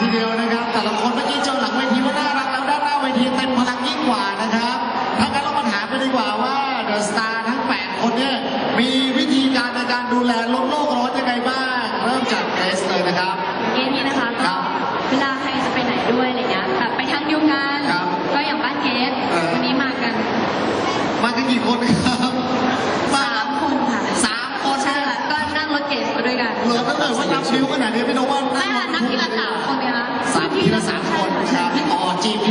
ทีเดียวนะครับ แต่ละคนเมื่อกี้เจอหลังเวทีว่าน่ารักแล้วด้านหน้าเวทีเต็มพลังยิ่งกว่านะครับถ้างั้นเรามาถามกันดีกว่าว่าเดอะสตาร์ทั้ง 8 คนเนี่ยมีวิธีการในการดูแลลดโลก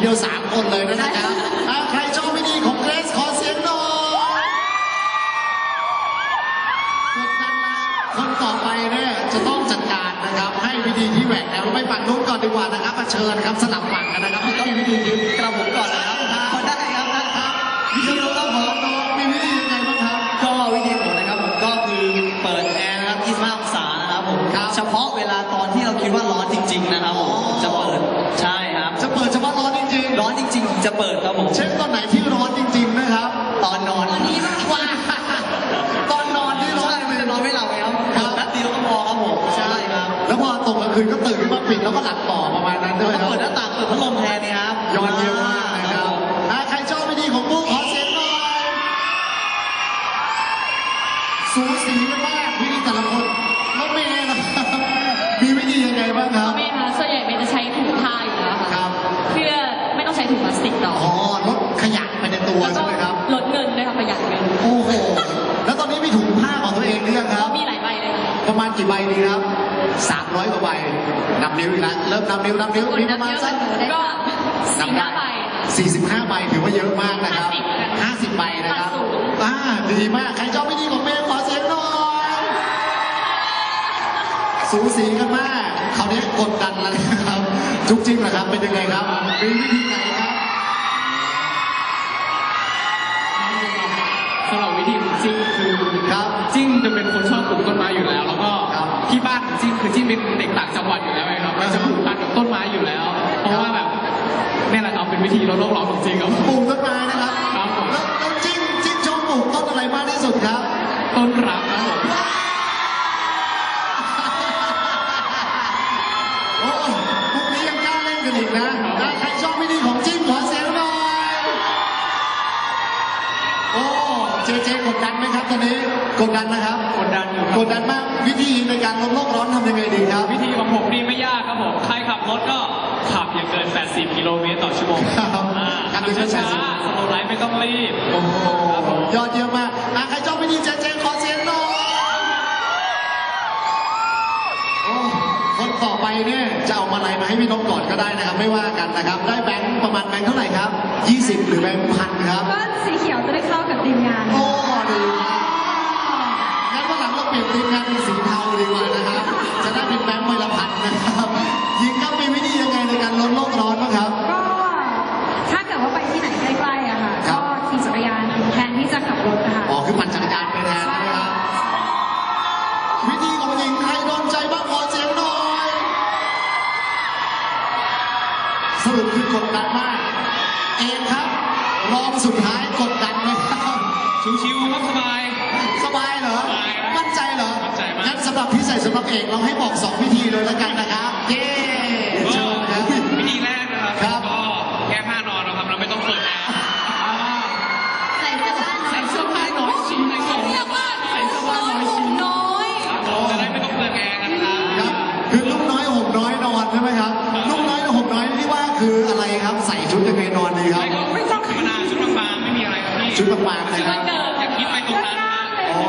เดียวสามคนเลยนะครับ จริงๆจะเปิดครับผมๆเช่นตอนไหนที่ร้อนจริง ๆ นะครับ ตอนนอนตอนนี้ป่ะว้าตอนนอนที่ร้อนใช่มันจะนอนไม่หลับไงครับครับเปิดแป๊บเดียวก็พอครับผมใช่ครับ แล้วพอตกกลางคืนก็ตื่นขึ้นมาปิดแล้วก็หลับต่อประมาณนั้นด้วยแล้วคก็รับเปิดหน้าต่างเปิดพัดลมแทนเนี่ยครับยอดเยี่ยมมากนะครับอะใครชอบวิธีของปุ๊กขอเสียงหน่อยสูสี ประมาณกี่ใบดีครับ300กว่าใบนับนิ้วอีกแล้วเริ่มนับนิ้วนับนิ้วมีประมาณสัก ก็สี่ห้าใบค่ะ45 ใบถือว่าเยอะมากนะครับ 50 ใบนะครับตัดสูงอ่าดีมาก ใครชอบวิธีของเมย์ขอเสียงหน่อยสูสีกันมากคราวนี้กดดันแล้วนะครับ จุกจิ้มนะครับ เป็นยังไงครับมีวิธีไหน คือครับจิ้งจะเป็นคนชอบปลูกต้นไม้อยู่แล้ว แล้วก็ครับที่บ้านของจิ้งคือจิ้งเป็นเด็กต่างจังหวัดอยู่แล้วไงครับมันจะปลูกพันธุ์กับต้นไม้อยู่แล้ว เพราะว่าแบบนี่แหละครับเป็นวิธีลดโลกร้อนของจริงครับปลูกต้นไม้นะครับครับผมแล้วแล้วจิ้งจิ้งชอบปลูกต้นอะไรมากที่สุดครับ ต้นรักครับผม ดดันไหมครับตอนนี้กดดันนะครับ กดดันอยู่คกรับดดันมากวิธีในการลดโลกร้อนทำยังไงดีครับ วิธีของผมนี่ไม่ยากครับผม ใครขับรถก็ขับอย่าเกิน 80 กิโลเมตรต่อชั่วโมงครับอ่าขับอย่าเกินช้า80 ๆสโลว์ไลฟ์ไม่ต้องรีบ โอ้โหครับผมยอดเยี่ยมมากอะใครชอบวิธีเจเจขอเสียงหน่อยโอ้คนต่อไปเนี่ยจะเอามาอะไรมาให้พี่นกก่อนก็ได้นะครับ ไม่ว่ากันนะครับ ได้แบงค์ประมาณแบงค์เท่าไหร่ครับ 20 หรือแบงค์พันครับ ก็สีเขียวจะได้เข้ากับทีมงาน โอ้ดีงั้ สุดท้ายกดดันไหมครับชิวๆครับสบาย สบายเหรอ สบายครับมั่นใจเหรอมั่นใจมาก งั้นสำหรับพิเศษสำหรับเอกเราให้บอกสองวิธีเลยแล้วกันนะครับเย้ มีอะไรครับพี่ชุดบางๆนะครับอย่าคิดไปตรงนั้นนะอ๋อ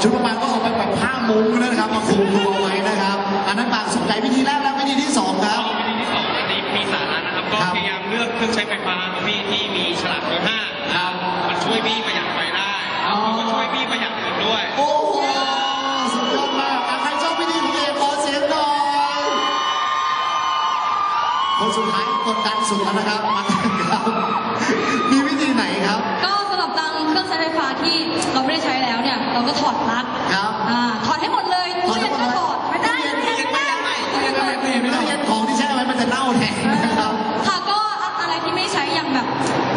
ชุดบางๆก็เอาไปแบบผ้ามุ้งนะครับมาคลุมตัวไว้นะครับ อันนั้นบางสนใจวิธีแรกแล้ววิธีที่สองครับ วิธีที่สองอันนี้มีสาระนะครับ ก็ครับพยายามเลือกเครื่องใช้ไฟฟ้าครับพี่ที่มีฉลากเบอร์ห้าครับมันช่วยพี่ประหยัดไฟได้แล้วมันก็ช่วยพี่ประหยัดเงินด้วย โอ้โหสุดยอดมากอะใครชอบวิธีของเอกขอเสียงหน่อยคนสุดท้ายกดดันสุดแล้วนะครับ ก็ถอดปลั๊ครับถอดให้หมดเลยตู้เยนก็ถอดไม่ได้ตู้เย็นไม่ได้เย็นไม่ได้ตู้เย็นไม่ได้ตู้เย็นของที่ใช้ไว้มันจะเน่าแทนะครับ ค่ะก็อะไรที่ไม่ใช้อย่างแบบ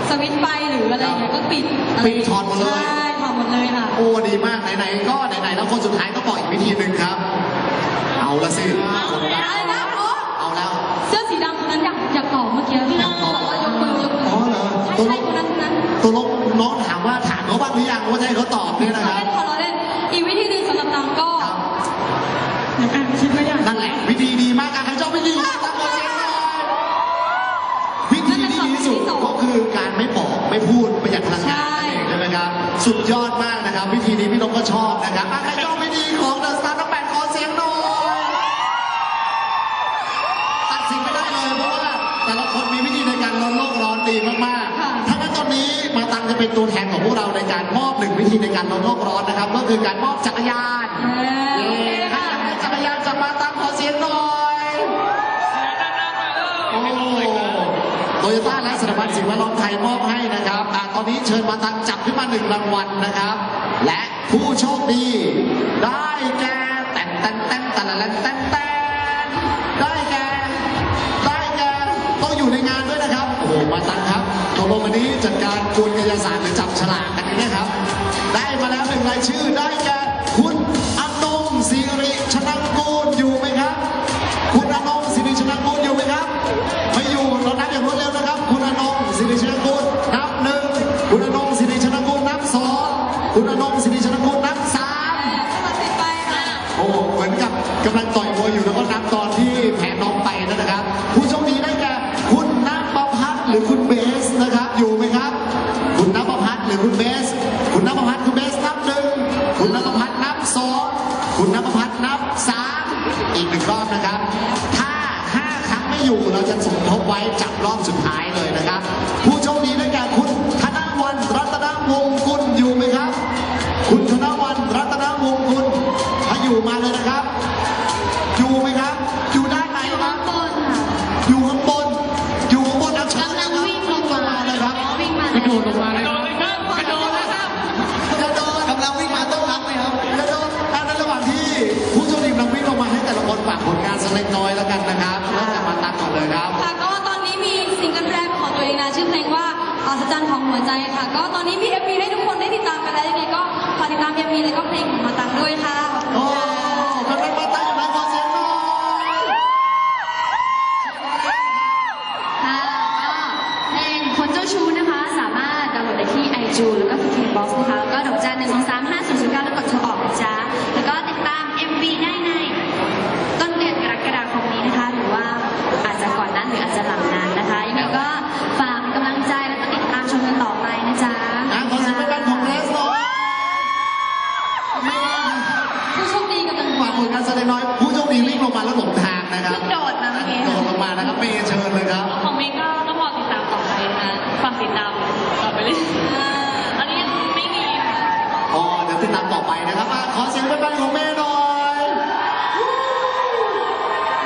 สวิตไฟหรืออะไรเงี้ก็ปิดปิดถอดหมดเลย ใช่ถอดหมดเลยค่ะ โอ้ดีมากไหนๆก็ไหนๆแล้วคนสุดท้ายก็บอกอีกวิธีหนึ่งครับ เอาละสิเอาแล้วเอาแล้วเสื้อสีดำนั้นอยากอยากตอบเมื่อกี้พี่น้อง สุดยอดมากนะครับ วิธีนี้พี่นกก็ชอบนะครับอะใครชอบวิธีของเดอะสตาร์ทั้งแปดขอเสียงหน่อยตัดสินไม่ได้เลยเพราะว่า แต่ละคนมีวิธีในการลดโลกร้อนดีมากๆถ้างั้นตอนนี้มาตังจะเป็นตัวแทนของพวกเราในการมอบหนึ่งวิธีในการลดโลกร้อนนะครับ ก็คือการมอบจักรยานเออโอเคเย้ โตโยต้าและสถาบันสิ่งแวดล้อมไทยมอบให้นะครับอะตอนนี้เชิญมาตังจับขึ้นมาหนึ่งรางวัลนะครับ และผู้โชคดี ได้แก่แตนแตนแตนแตนแตนแตนแตนได้แก่ได้แก่ต้องอยู่ในงานด้วยนะครับ โอ้โหมาตังครับตกลงวันนี้จัดการกวนกายศาสตร์หรือจับฉลากกันนี้นะครับ ได้มาแล้วหนึ่งรายชื่อได้แก่คุณ คุณนับประพัฒน์นับสองคุณนับประพัฒน์นับสามอีกหนึ่งรอบนะครับ ถ้าห้าครั้งไม่อยู่เราจะสมทบไว้จับรอบสุดท้ายเลยนะครับ ผู้โชคดีได้แก่คุณธนวันรัตนวงศ์กุลอยู่ไหมครับ คุณธนวันรัตนวงศ์กุลถ้าอยู่มาเลยนะครับ อยู่ไหมครับ อยู่ด้านไหนอยู่คข้ารับงบนค่ะอยู่ข้างบน อยู่ข้างบนเอาเชิญกำเลลัยงครับวิ่งลงมาเลยครับวิ่งมากระโดดลงมาเลย สักเล็กน้อยแล้วกันนะครับเริ่มจากมาตัดก่อนเลยครับ ค่ะก็ตอนนี้มีซิงเกิลแรกของตัวเองนะชื่อเพลงว่าอัศจรรย์ของหัวใจค่ะ ก็ตอนนี้มีเอ็มวีให้ทุกคนได้ติดตามกันแล้วยังไงก็ฝากติดตามเอ็มวีแล้วก็เพลงของมาตังด้วยค่ะขอบคุณโอ้ค่ะกำลังมาตัดอยู่ไหนขอเสียงหน่อยค่ะก็เพลงคนเจ้าชู้นะคะ สามารถดาวน์โหลดได้ที่ iTunes แล้วก็ KKBox นะคะแล้วก็ดอกจันหนึ่งสองสาม ฝากผลงานแสดงน้อยผู้โชคดีวิ่งลงมาแล้วหลงทางนะครับโดดมาเมื่อกี้โดดลงมานะครับเมย์เชิญเลยครับ ของเมย์ก็ต้องรอติดตามต่อไปนะคะฝากติดตามต่อไปเลยอันนี้ยังไม่มีอ๋อเดี๋ยวติดตามต่อไปนะครับอะขอเสียงเป็นของเมย์หน่อย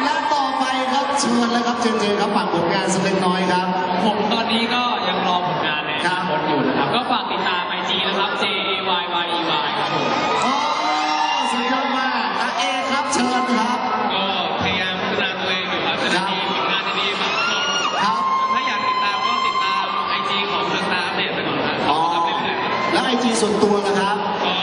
และต่อไปครับเชิญเลยครับเจนเจนครับฝากผลงานสักเล็กน้อยครับ ผมตอนนี้ก็ยังรอผลงานในครัอบนาคตอยู่นะครับ ก็ฝากติดตามไอจีนะครับ J A Y Y E Y ครับผมโอ้สุดยอด จีส่วนตัวนะครับก็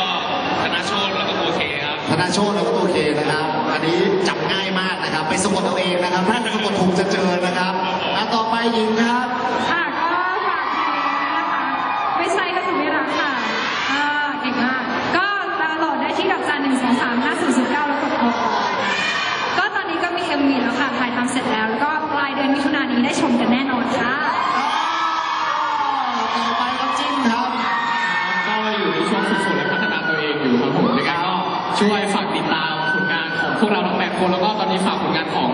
ธนาโชนแล้วก็โอเคครับธนาโชตแล้วก็ตัวเคนะครับ อันนี้จับง่ายมากนะครับ ไปสะกดเอาเองนะครับ ถ้าสะกดถูกจะเจอนะครับอะต่อไปหญิงครับ คนแล้วก็ตอนนี้ฝากผลงานของ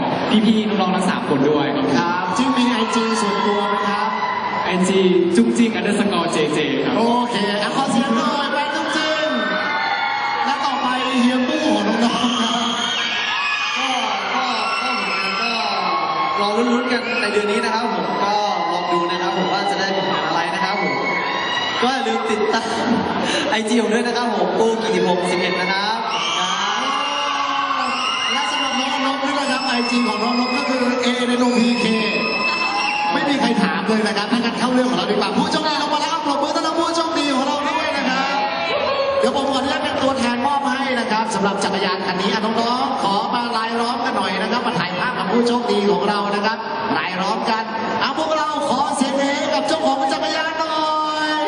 พี่ๆน้องๆทั้งสามคนด้วยครับครับจิ้มมีไอจีส่วนตัวไหมครับไอจีจุ๊กจิ๊กอันเดอร์สกอร์เจเจครับโอเคอะขอเสียงหน่อยไปจิ้มจิ้มและต่อไปเฮียปู้ของน้องๆครับก็ก็ก็เหมือนกันก็รอลุ้นๆกันในเดือนนี้นะครับผมก็ลองดูนะครับผมว่าจะได้ผลงานอะไรนะครับผมก็อย่าลืมติดตามไอจีผมด้วยนะครับผมปูกิติพงศ์สิบเอ็ดนะครับ กด้วยนะครับไอจีของน้องนกก็คือเอเดโนพีเคไม่มีใครถามเลยนะครับถ้างั้นเข้าเรื่องของเราดีกว่าผู้โชคดีลงมาแล้วครับปรบมือต้อนรับผู้โชคดีของเราด้วยนะครับเดี๋ยวผมขออนุญาตเป็นตัวแทนมอบให้นะครับสำหรับจักรยานคันนี้อะน้องๆขอมาลายล้อมกันหน่อยนะครับมาถ่ายภาพกับผู้โชคดีของเรานะครับลายล้อมกันเอาพวกเราขอเสียงเฮกับเจ้าของจักรยานหน่อย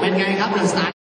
เป็นไงครับเดอะสตาร์